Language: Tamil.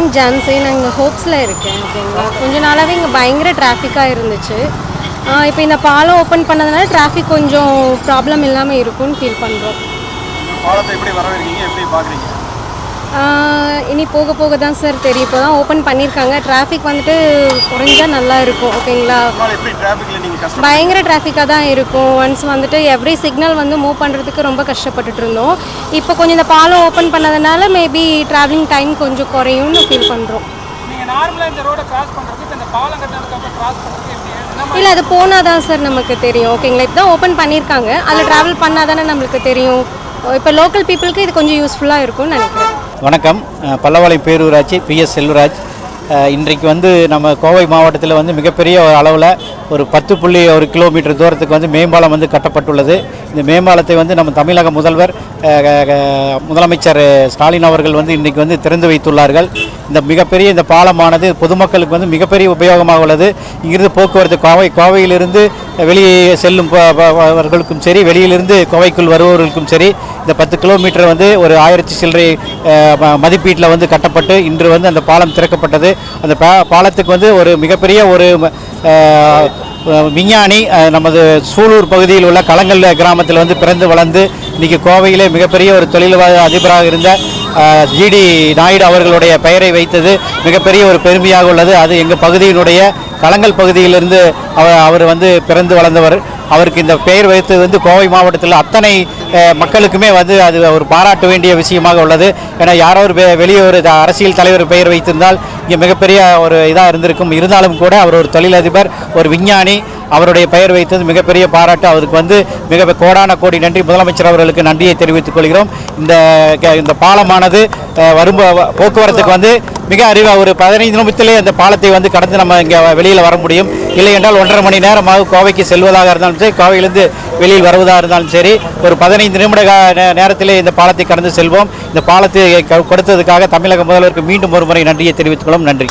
நேம் ஜான்சி நான் இங்கே ஹோப்ஸில் இருக்கேன் ஓகேங்களா? கொஞ்ச நாளாகவே இங்கே பயங்கர டிராஃபிக்காக இருந்துச்சு. இப்போ இந்த பாலம் ஓப்பன் பண்ணதுனால டிராஃபிக் கொஞ்சம் ப்ராப்ளம் இல்லாமல் இருக்கும்னு ஃபீல் பண்ணுறோம் பாலத்தை எப்படி வரவேற்கீங்க எப்படி பார்க்குறீங்க இனி போக போக தான் சார் தெரியும். இப்போ தான் ஓப்பன் பண்ணியிருக்காங்க. டிராஃபிக் வந்துட்டு குறைஞ்சா நல்லா இருக்கும் ஓகேங்களா? பயங்கர டிராஃபிக்காக தான் இருக்கும். ஒன்ஸ் வந்துட்டு எவ்ரி சிக்னல் வந்து மூவ் பண்ணுறதுக்கு ரொம்ப கஷ்டப்பட்டுட்டு இருந்தோம். இப்போ கொஞ்சம் இந்த பாலம் ஓப்பன் பண்ணதுனால மேபி ட்ராவலிங் டைம் கொஞ்சம் குறையும்னு ஃபீல் பண்ணுறோம் இல்லை அது போனால் தான் சார் நமக்கு தெரியும். ஓகேங்களா? இப்போ தான் ஓப்பன் பண்ணியிருக்காங்க. அதில் ட்ராவல் பண்ணால் தானே நம்மளுக்கு தெரியும். இப்போ லோக்கல் பீப்புளுக்கு இது கொஞ்சம் யூஸ்ஃபுல்லாக இருக்கும்னு நினைக்கிறேன். வணக்கம். பல்லவாளையம் பேரூராட்சி பி எஸ் செல்வராஜ். இன்றைக்கு வந்து நம்ம கோவை மாவட்டத்தில் வந்து மிகப்பெரிய ஒரு அளவில் ஒரு பத்து புள்ளி ஒரு கிலோமீட்டர் தூரத்துக்கு வந்து மேம்பாலம் வந்து கட்டப்பட்டுள்ளது. இந்த மேம்பாலத்தை வந்து நம்ம தமிழக முதல்வர் முதலமைச்சர் ஸ்டாலின் அவர்கள் வந்து இன்றைக்கி வந்து திறந்து வைத்துள்ளார்கள். இந்த மிகப்பெரிய இந்த பாலமானது பொதுமக்களுக்கு வந்து மிகப்பெரிய உபயோகமாக உள்ளது. இங்கிருந்து போக்குவரத்து கோவை கோவையிலிருந்து வெளியே செல்லும் அவர்களுக்கும் சரி வெளியிலிருந்து கோவைக்குள் வருபவர்களுக்கும் சரி இந்த பத்து கிலோமீட்டர் வந்து ஒரு ஆயிரத்தி சில்லறை மதிப்பீட்டில் வந்து கட்டப்பட்டு இன்று வந்து அந்த பாலம் திறக்கப்பட்டது. அந்த பா- பாலத்துக்கு வந்து ஒரு மிகப்பெரிய ஒரு விஞ்ஞானி நமது சூலூர் பகுதியில் உள்ள களங்கல் கிராமத்தில் வந்து பிறந்து வளர்ந்து இன்றைக்கி கோவையிலே மிகப்பெரிய ஒரு தொழில்வாத அதிபராக இருந்த ஜிடி நாயுடு அவர்களுடைய பெயரை வைத்தது மிகப்பெரிய ஒரு பெருமையாக உள்ளது. அது எங்கள் பகுதியினுடைய களங்கல் பகுதியிலிருந்து அவர் அவர் வந்து பிறந்து வளர்ந்தவர். அவருக்கு இந்த பெயர் வைத்தது வந்து கோவை மாவட்டத்தில் அத்தனை மக்களுக்குமே வந்து அது ஒரு பாராட்ட வேண்டிய விஷயமாக உள்ளது. ஏன்னா யாரோ ஒரு வெளியே ஒரு அரசியல் தலைவர் பெயர் வைத்திருந்தால் இங்கே மிகப்பெரிய ஒரு இதாக இருந்திருக்கும். இருந்தாலும் கூட அவர் ஒரு தொழிலதிபர் ஒரு விஞ்ஞானி அவருடைய பெயர் வைத்தது மிகப்பெரிய பாராட்டு. அவருக்கு வந்து மிக கோடான கோடி நன்றி. முதலமைச்சர் அவர்களுக்கு நன்றியை தெரிவித்துக் கொள்கிறோம். இந்த க- இந்த பாலமானது வரும் போக்குவரத்துக்கு வந்து மிக அறிவா ஒரு பதினைந்து நிமிடத்திலே அந்த பாலத்தை வந்து கடந்து நம்ம இங்கே வெளியில் வர முடியும். இல்லை என்றால் ஒன்றரை மணி நேரமாக கோவைக்கு செல்வதாக இருந்தாலும் சரி கோவையிலிருந்து வெளியில் வருவதாக இருந்தாலும் சரி ஒரு பதினைந்து நிமிட நேரத்திலே இந்த பாலத்தை கடந்து செல்வோம். இந்த பாலத்தை கொடுத்ததுக்காக தமிழக முதல்வருக்கு மீண்டும் ஒரு முறை நன்றியை தெரிவித்துக் கொள்ளும் நன்றி.